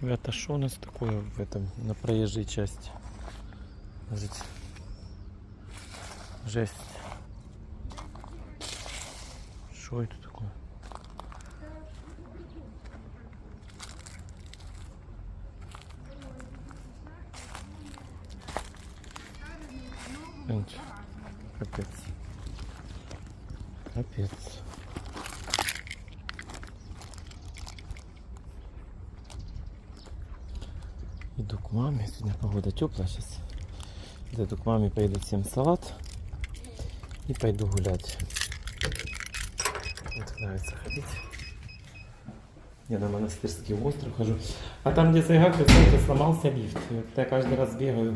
Ребята, что у нас такое в этом, на проезжей части? Смотрите. Жесть. Что это такое? Капец. Капец. Иду к маме. Сегодня погода теплая сейчас. Зайду к маме, поеду съем салат. И пойду гулять. Вот нравится ходить. Я на монастырский остров хожу. А там, где кстати, сломался лифт. Вот я каждый раз бегаю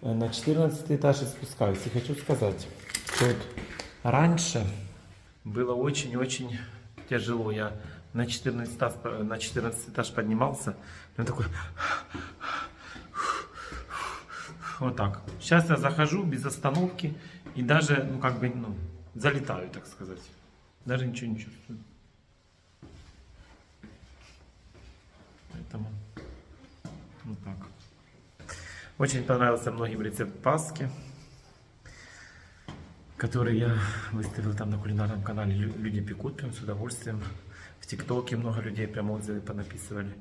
на 14 этаж и спускаюсь. И хочу сказать, что вот раньше было очень-очень тяжело. Я на 14, этаж, на 14 этаж поднимался. Он такой... Вот так. Сейчас я захожу без остановки и даже, ну как бы, ну, залетаю, так сказать. Даже ничего не чувствую. Поэтому вот так. Очень понравился многим рецепт паски, который я выставил там на кулинарном канале. Лю- Люди пекут прям с удовольствием. В ТикТоке много людей прям отзывы понаписывали.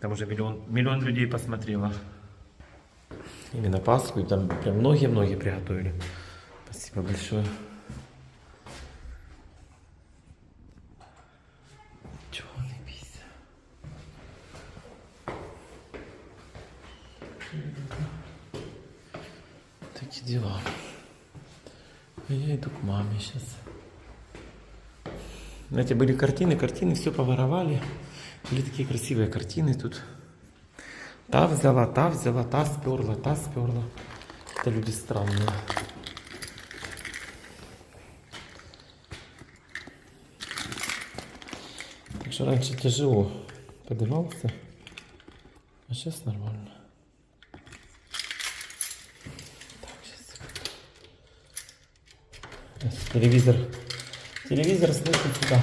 Там уже миллион, миллион людей посмотрело. Именно Пасху, и там прям многие-многие приготовили. Спасибо большое. Такие дела. А Я иду к маме сейчас. Знаете, были картины, картины все поворовали. Были такие красивые картины тут. Та взяла, та взяла, та сперла, та сперла. Это люди странные. Так что раньше тяжело поднимался, а сейчас нормально. Так, сейчас. Телевизор. Телевизор слышит сюда.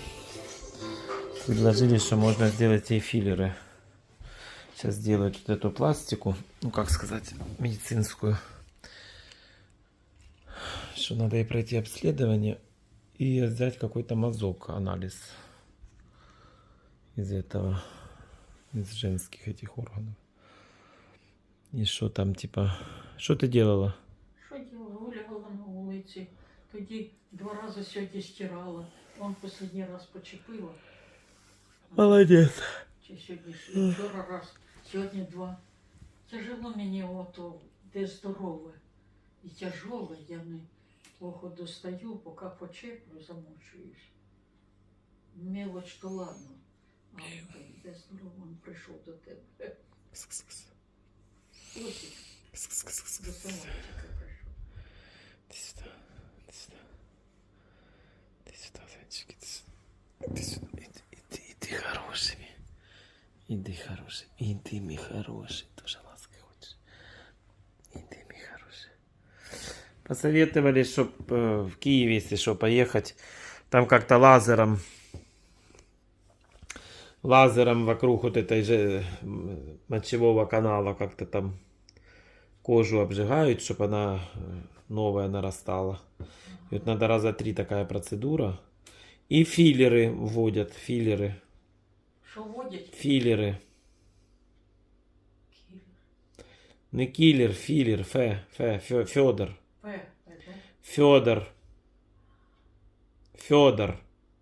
Предложили, что можно сделать ей филлеры. Сейчас делают вот эту пластику, ну как сказать, медицинскую. Что надо ей пройти обследование и взять какой-то мазок, анализ из этого, из женских этих органов. И что там, типа, что ты делала? Що діло? Гуляла на вулиці, тоді два рази сьогодні стирала. Он останній раз почепила. Молодец. Чи сьогодні вчора раз, сьогодні два. Тяжело мені ото, де здорове. І тяжеле, я не плохо достаю, поки почеплю, замочуюсь. Мелоч то ладно. А де здорово, він прийшов до тебе. Кс-кс-кс-кс. до самотика прийшов. Иди сюда, иди сюда. Иди сюда, зайчик, иди сюда. Иди хороший, иди, мой хороший. Тоже лаской хочешь. Иди, мой хороший. Посоветовали, чтоб э, в Киеве, если что, поехать. Там как-то лазером лазером вокруг вот этой же мочевого канала как-то там кожу обжигают, чтобы она э, новая нарастала. И вот надо раза три такая процедура. И филлеры вводят, филлеры, Що водять? филлеры. Кіль. Не киллер, филлер, фе, фе, Фе- Федор. П, П, да? Федор. Федор.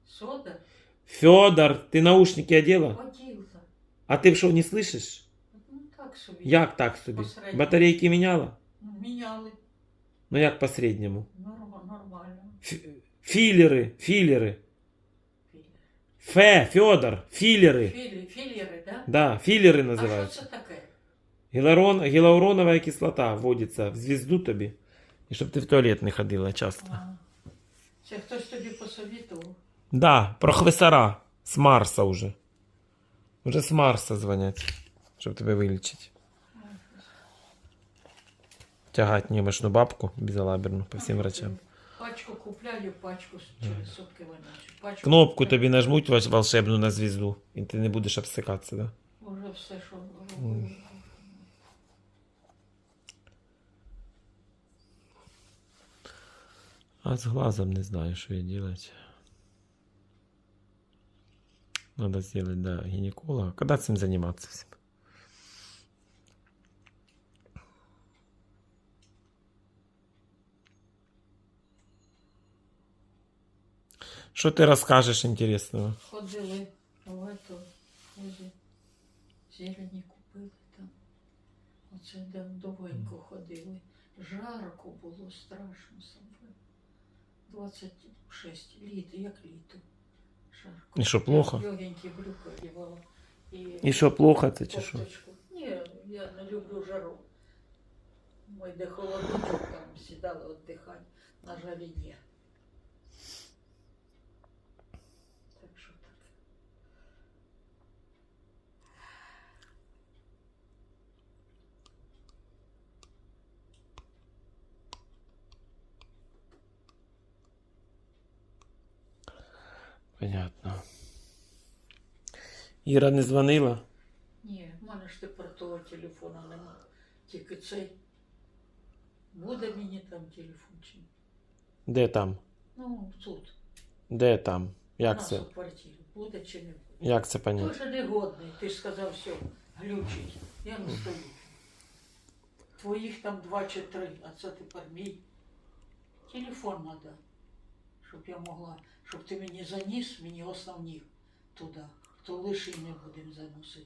Сода? Федор, ты наушники одела? Оділка. А ты что, не слышишь? Ну так собі. Як так собі? Посередньо. Батарейки міняла? Ну, Міняли. Ну як по середньому? Норма, нормально. Ф- Філери, філери. Фе, Федор, філери. Філі, філери, да? Да, філери А що називаються. це таке? Гіалурон, гіалуронова кислота вводиться в звізду тобі. І щоб ти в туалет не ходила часто. А, Це хтось тобі посовітував. Да, професора з Марса уже. Уже з Марса дзвонять, щоб тебе вилічити. Тягать німешну бабку безалаберну по всім врачам. Пачку купляю, пачку через сутки виношу. Пачку Кнопку купляю. тобі нажмуть ваш- волшебну на звізду, і ти не будеш обсикатися, да? Уже все, що робили. А с глазом не знаю, что ей делать. Надо сделать, да, гинеколога. Когда этим заниматься всем? Что ты расскажешь интересного? Ходили в эту, возі зелені купили там. Оце де довгенько ходили. Жарко було страшно саме. 26 літ, як літо. Жарко. І що, плохо? Я легенькі брюки одягала. І, И что, плохо это чи що? кофточку. Ні, я не люблю жару. Ми де холодничок там сідали віддихати. На жаль, ні. Понятно. Іра не дзвонила? Ні, в мене ж тепер того телефона нема. Тільки цей. Буде мені там телефон чи ні? Де там? Ну, тут. Де там? Як це? у квартирі. Буде чи не буде? Як це понять? Дуже негодний. Ти ж сказав, все, глючить. Я не стою. Твоїх там два чи три, а це тепер мій. Телефон треба, щоб я могла, щоб ти мені заніс, мені основні туди. Хто лиший не будемо заносити.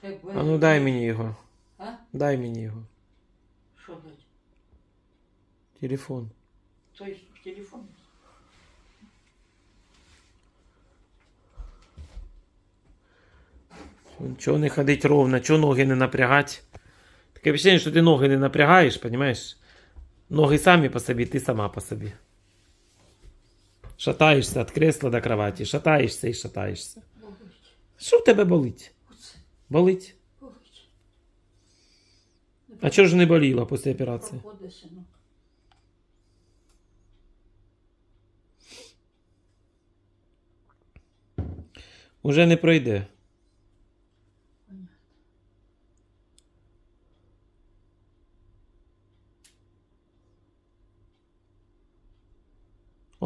Тебе... А ну дай мені його. А? Дай мені його. Що дать? Телефон. Той телефон? Чого не ходить ровно, чого ноги не напрягать? Таке впечатление, що ти ноги не напрягаєш, понимаешь? Ноги самі по собі, ти сама по собі. Шатаєшся від кресла до кроваті, шатаєшся і шатаєшся. Болить. Що в тебе болить? Оце Болить? болить. А чого ж не боліло після операції? Проходить, синок. Уже не пройде.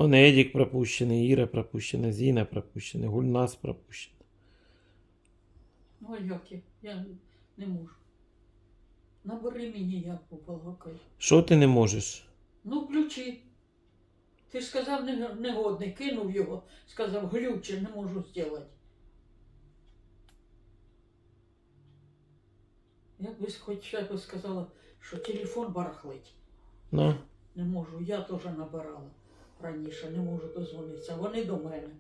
Он Едік пропущений, Іра пропущена, Зіна пропущена, Гульнас пропущена. Ну, а як я? Не можу. Набери мені як побалакай. Що ти не можеш? Ну, ключі. Ти ж сказав не- негодний, кинув його, сказав глюче, не можу зробити. Я б хоч якось сказала, що телефон барахлить. Ну, Не можу, я теж набирала раніше, не можу дозвонитися. Вони до мене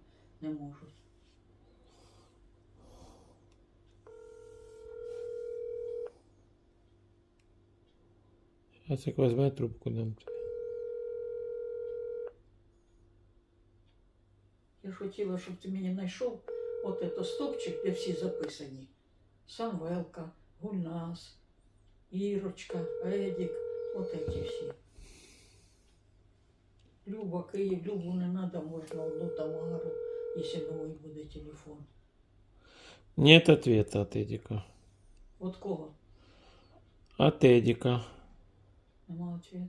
не можуть. зараз як візьме трубку дам тобі. Я ж хотіла, щоб ти мені знайшов от это стопчик, де всі записані. Самвелка, Гульнас, Ірочка, Едік, от эти всі. Люба, Київ, Любу не треба, можна одну Тамару, якщо новий буде телефон. Нет ответа от Едика. От кого? От Едика. Нема ответа.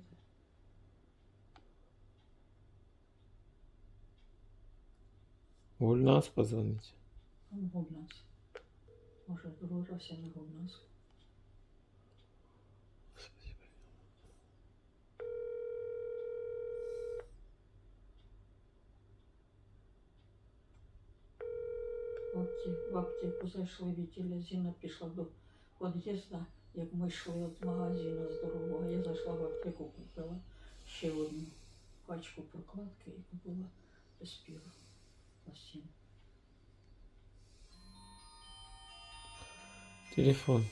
Гульнас позвонить. Ну, Гульнас. Може, другий раз я в аптеку зайшли вітіля, Зіна пішла до під'їзду, як ми йшли від магазину здорового. Я зайшла в аптеку, купила ще одну пачку прокладки і купила спіру на сім. Телефон.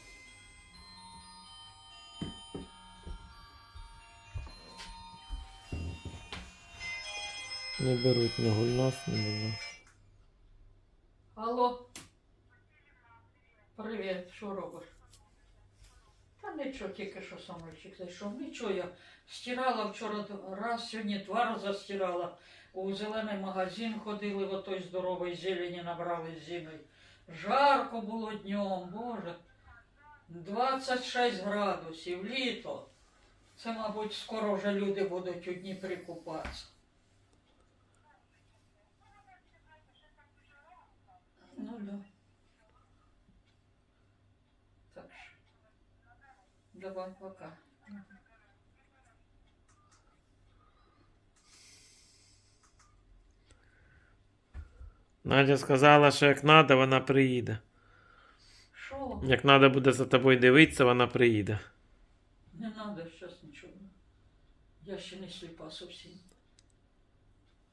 Не беруть на гульнас, не було. Алло. Привіт, що робиш? Та нічого, тільки що самольчик зайшов. Нічого я стирала вчора раз, сьогодні два рази стирала. У зелений магазин ходили, в отой здоровий зелені набрали з. Жарко було днем, боже. 26 градусів, літо. Це, мабуть, скоро вже люди будуть у Дніпрі купатися. Ну да. Так що. Давай, пока. Надя сказала, що як надо, вона приїде. Що? Як надо буде за тобою дивитися, вона приїде. Не надо зараз нічого. Я ще не сліпа зовсім.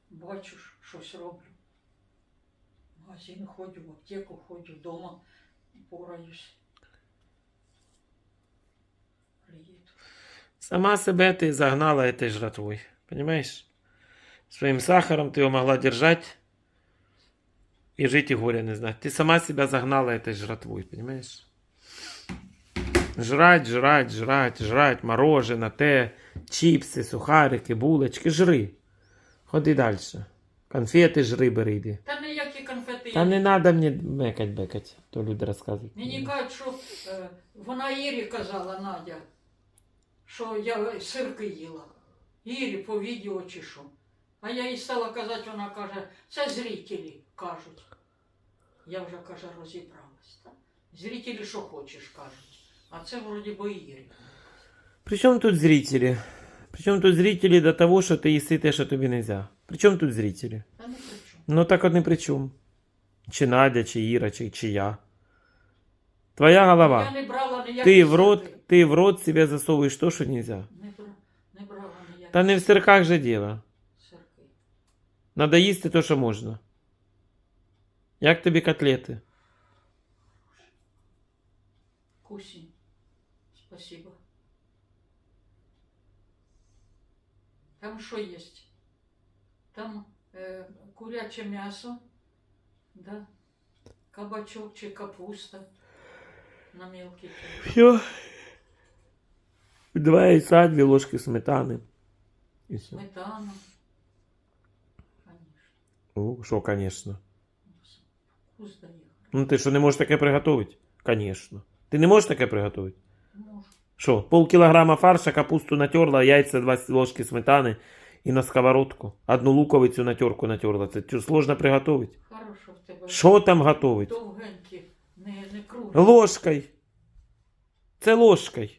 Бачу, щось роблю. В магазин ходжу, в аптеку ходжу, вдома пораюсь. Приїду. Сама себе ты загнала этой жратвой. Понимаешь? Своим сахаром ты его могла держать и жить и горя не знать. Ты сама себя загнала этой жратвой, понимаешь? Жрать, жрать, жрать, жрать, мороженое, те, чипсы, сухарики, булочки, жри. Ходи дальше. Конфети жри, бери йди. Та ніякі конфети Та я не надо мені мекать бекать, то люди розказують. Мені кажуть, що е, вона Ірі казала, Надя, що я сирки їла. Ірі по відео чи що. А я їй стала казати, вона каже, це зрителі кажуть. Я вже каже, розібралась. Так? Зрителі, що хочеш, кажуть. А це вроді би Ірі. Причем тут зрители? Причем тут зрители до того, що ти їси те, що тобі нельзя? Причем тут зрители? Та не при чому. Ну так от не при чому. Чи Надя, чи Іра, чи, чи я. Твоя Я голова. не брала ніякі Ти в сирки. рот, ти в рот себе засовуєш то, що нельзя. Не, бра, не брала ніякі Та не в сирках же діло. сирки. Надо їсти то, що можна. Як тобі котлети? Кусень. Спасибо. Там что есть? Там э, куряче мясо, да, кабачок чи капуста на мелкий кусок. Все. Два яйця, дві ложки сметани. І все. Сметана. Конечно. О, що. Вкус дає. Ну ти що, не можеш таке приготувати? Конечно. Ти не можеш таке приготувати? Можу. Що, полкілограма фарша, капусту натерла, яйця, два ложки сметани і на сковородку. Одну луковицю на терку натерла. Це що, сложно приготувати? Хорошо в тебе. Що там готовить? Довгенькі, не, не круглі. Ложкою. Це ложкою.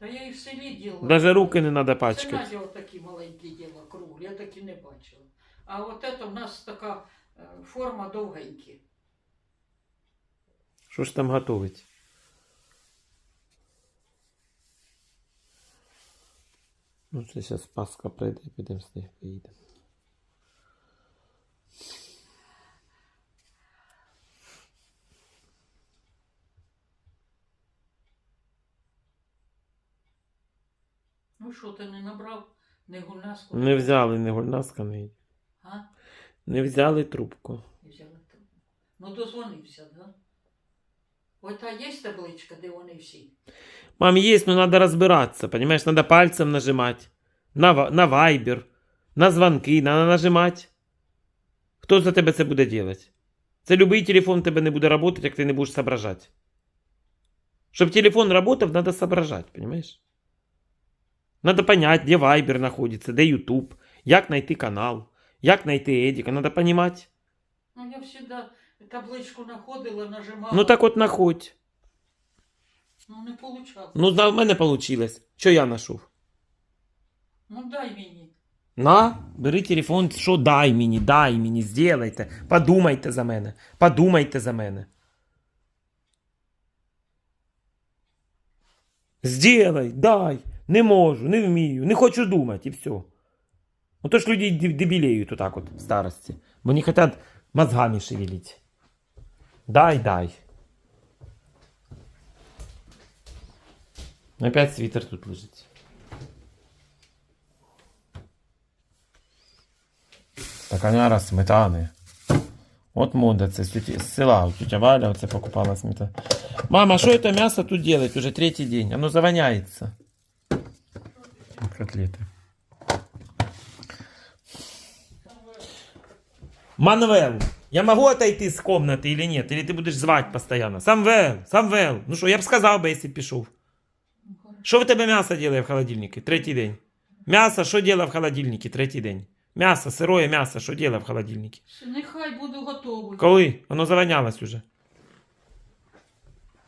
Та я і в селі діла. Даже руки не треба Це пачкати. Надя отакі маленькі діла, круглі, я такі не бачила. А от це в нас така е, форма довгенькі. Що ж там готовить? Ну, це зараз Пасха прийде, підемо з них поїдемо. Що, ти не набрав? Не гульнаску? Не взяли не гульнаска, не А? Не взяли трубку. Не взяли трубку. Ну дозвонився, да? Ось та є табличка, де вони всі? Мам, есть, но надо разбираться, понимаешь? Надо пальцем нажимать. На, на вайбер, на звонки, надо нажимать. Хто за тебе це буде делать? Це любий телефон тебе не буде работать, як ти не будеш соображати. Щоб телефон работав, надо соображать, понимаешь? Надо понять, де вайбер знаходиться, де Ютуб, як знайти канал, як знайти Едіка, надо понимать. Ну я завжди табличку знаходила, нажимала. Ну так от находь. Ну не получалось. Ну, да, в мене вийшло. Що я знайшов? Ну дай мені. На, бери телефон, що дай мені, дай мені, зділайте. Подумайте за мене. Подумайте за мене. Зділай, дай. Не можу, не вмію, не хочу думати, і все. Ну то ж люди деб- дебілеють отак от в старості. Бо не хочуть мозгами шевелить. Дай, дай. Опять свитер тут лежить. Стаканяра сметани. От мода, це з тюті- з села. Тетя Валя оце покупала сметану. Мама, що це м'ясо тут делать? Уже третій день. Оно завоняється. Котлети. Манвел, я могу отойти с комнаты или нет? Или ты будешь звать постоянно? Самвел, Самвел. Ну що, я б сказав би, якщо б пішов. Що в тебе м'ясо делає в холодильнику? Третій день. М'ясо, що делає в холодильнику? Третій день. М'ясо, сироє м'ясо, що делає в холодильнику? Нехай буду готовий. Коли? Воно завонялось уже.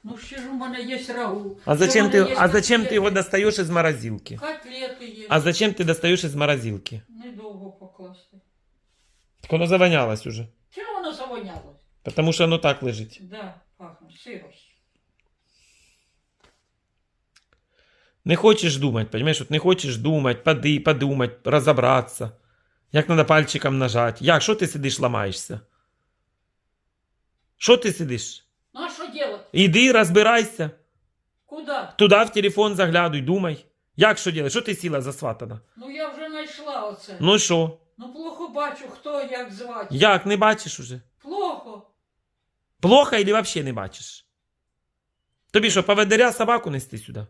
Ну ще ж у мене є рагу. А зачем є а зачем котлети. його достаєш із морозилки? Котлети є. А зачем ти достаєш із морозилки? Недовго покласти. Так воно завонялось уже. Чому воно завонялось? Потому що воно так лежить. Да, пахне, сирость. Не хочеш думати, понимаешь? От не хочеш думати, поди, подумати, розібратися. Як треба пальчиком нажати. Як? Що ти сидиш, ламаєшся? Що ти сидиш? Делать? Іди, розбирайся. Куда? Туди в телефон заглядуй, думай. Як що робити? Що ти сіла засватана? Ну я вже знайшла оце. Ну що? Ну плохо бачу, хто як звати. Як, не бачиш уже? Плохо. Плохо или взагалі не бачиш? Тобі що, поведеря собаку нести сюди?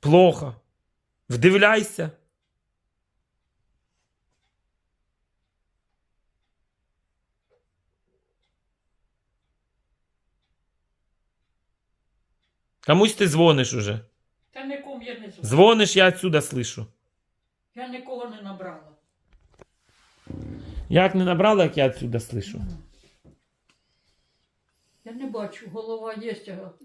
Плохо. Вдивляйся. Комусь ти дзвониш уже. Та нікому я не звати. Дзвониш, я отсюда слышу. Я нікого не набрала. Як не набрала, як я отсюда слышу. Я не бачу, голова є.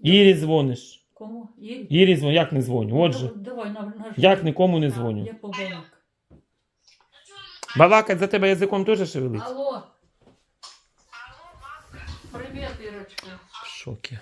Ірі дзвониш. Кому? Ірі? Ірі дзвоню, як не дзвоню. Отже. Ну, Давай на, на Як нікому не дзвоню. Я побалак. Балакать за тебе язиком теж шевелить? Алло. Привіт, Ірочка. В шокі.